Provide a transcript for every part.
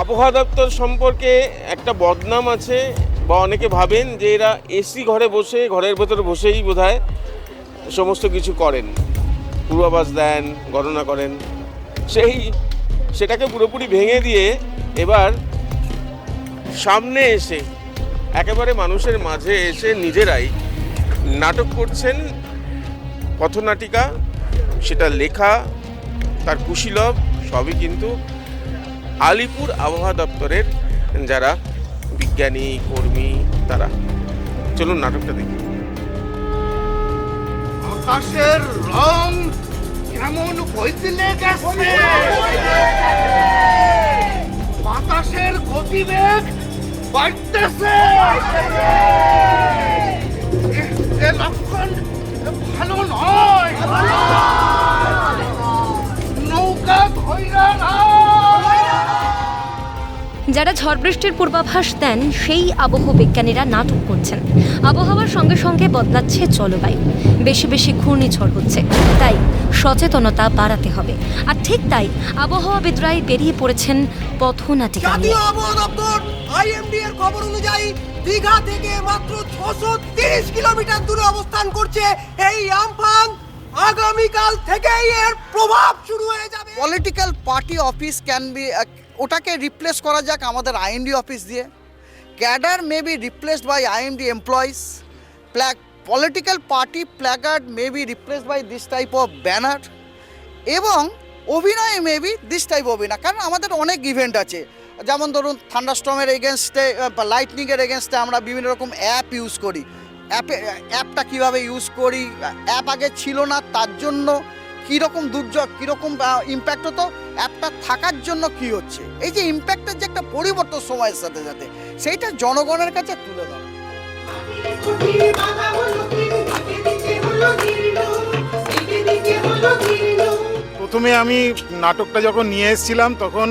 আবহাওয়া দপ্তর সম্পর্কে একটা বদনাম আছে, বা অনেকে ভাবেন যে এরা এসি ঘরে বসে, ঘরের ভেতরে বসেই বোধহয় সমস্ত কিছু করেন। পূর্বাভাস দেন, গণনা করেন। সেই, সেটাকে পুরোপুরি ভেঙে দিয়ে এবার সামনে এসে, একেবারে মানুষের মাঝে এসে নিজেরাই নাটক করছেন। পথনাটিকা, সেটা লেখা, তার কুশীলভ, সবই কিন্তু আলিপুর আবহাওয়া দপ্তরের যারা বিজ্ঞানী, কর্মী, তারা। চলুন নাটকটা দেখি। আকাশের রং কেমন বদলে গেছে বাতাসের গতিবেগ বাড়তেছে। লক্ষণ ভালো নয়। যারা ঝড় বৃষ্টির পূর্বাভাস দেন, সেই আবহ বিজ্ঞানীরা নাটক করছেন। আবহাওয়ার সঙ্গে সঙ্গে বদলাচ্ছে জলবায়ু। বেশি বেশি ঘূর্ণিঝড় হচ্ছে। তাই সচেতনতা বাড়াতে হবে। আর ঠিক তাই আবহাওয়াবিদরাই বেরিয়ে পড়েছেন জাতীয় আবহাওয়া এর খবর অনুযায়ী দীঘা থেকে মাত্র ছশো তিরিশ কিলোমিটার দূরে অবস্থান করছে এই আমফান। আগামীকাল থেকেই এর প্রভাব শুরু হয়ে যাবে। Political party office can be ওটাকে রিপ্লেস করা যাক আমাদের আইএমডি অফিস দিয়ে। Cadre may be replaced by IMD employees plug political party placard may be replaced by this type of banner এবং অভিনয় মে বি দিস টাইপ অভিনয় কারণ আমাদের অনেক ইভেন্ট আছে। যেমন ধরুন থান্ডারস্টমের এগেনস্টে লাইটনিংয়ের এগেনস্টে আমরা বিভিন্ন রকম অ্যাপ ইউজ করি। অ্যাপে, অ্যাপটা কীভাবে ইউজ করি? অ্যাপ আগে ছিল না, তার জন্য কীরকম দুর্যোগ, কীরকম ইম্প্যাক্ট হতো? অ্যাপটা থাকার জন্য কি হচ্ছে? এই যে ইম্প্যাক্টের যে একটা পরিবর্তন সময়ের সাথে সাথে, সেইটা জনগণের কাছে তুলে ধরা। প্রথমে আমি নাটকটা যখন নিয়ে এসেছিলাম, তখন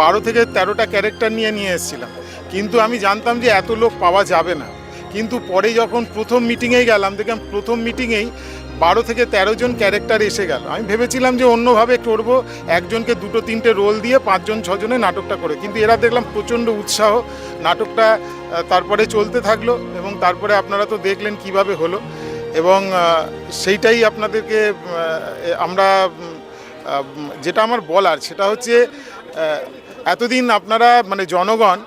বারো থেকে তেরোটা ক্যারেক্টার নিয়ে নিয়ে এসেছিলাম। কিন্তু আমি জানতাম যে এত লোক পাওয়া যাবে না। কিন্তু পরে যখন প্রথম মিটিংয়েই গেলাম, দেখলাম প্রথম মিটিংয়েই বারো থেকে তেরো জন ক্যারেক্টার এসে গেল। আমি ভেবেছিলাম যে অন্যভাবে করব, একজনকে দুটো তিনটে রোল দিয়ে পাঁচজন, ছজনে নাটকটা করে। কিন্তু এরা দেখলাম প্রচণ্ড উৎসাহ, নাটকটা তারপরে চলতে থাকল এবং তারপরে আপনারা তো দেখলেন কীভাবে হলো। এবং সেইটাই আপনাদেরকে আমরা যেটা আমার বলার, সেটা হচ্ছে এতদিন আপনারা মানে জনগণ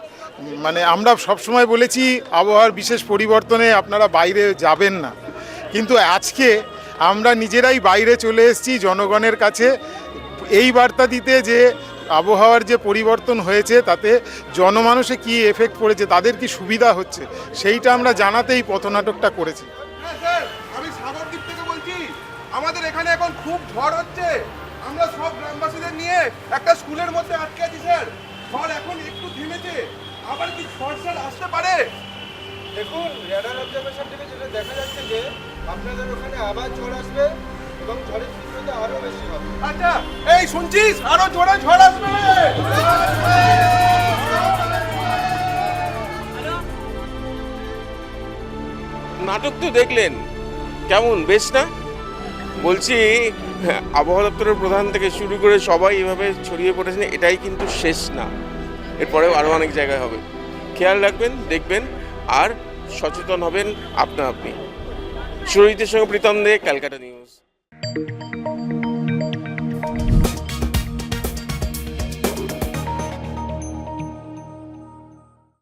মানে আমরা সবসময় বলেছি আবহাওয়ার বিশেষ পরিবর্তনে আপনারা বাইরে যাবেন না। কিন্তু আজকে আমরা নিজেরাই বাইরে চলে এসেছি জনগণের কাছে। এই বার্তা দিতে যে আবহাওয়ার যে পরিবর্তন হয়েছে, তাতে জনমানুষে কি এফেক্ট পড়েছে, তাদের কি সুবিধা হচ্ছে, সেইটা আমরা জানাতেই পথনাটকটা করেছি। হ্যাঁ আমি থেকে বলছি, আমাদের এখানে এখন খুব ঝড় হচ্ছে। আমরা সব গ্রামবাসীদের নিয়ে একটা স্কুলের মধ্যে আটকে আছি স্যার ঝড় এখন একটু থেমেছে আবার কি স্যার আসতে পারে? দেখুন রেডার অবজারভেশন থেকে যেটা দেখা যাচ্ছে যে আপনাদের ওখানে আবার ঝড় আসবে এবং ঝড়ের তীব্রতা আরও বেশি হবে। আচ্ছা এই শুনছিস? আরও জোরে ঝড় আসবে! নাটক তো দেখলেন। কেমন বেশ না? বলছি হ্যাঁ, আবহাওয়া দপ্তরের প্রধান থেকে শুরু করে সবাই এভাবে ছড়িয়ে পড়েছেন এটাই কিন্তু শেষ না। এরপরেও আরও অনেক জায়গায় হবে। খেয়াল রাখবেন দেখবেন আর সচেতন হবেন আপনা আপনি। সুরজিতের সঙ্গে প্রীতম দে ক্যালকাটা নিউজ।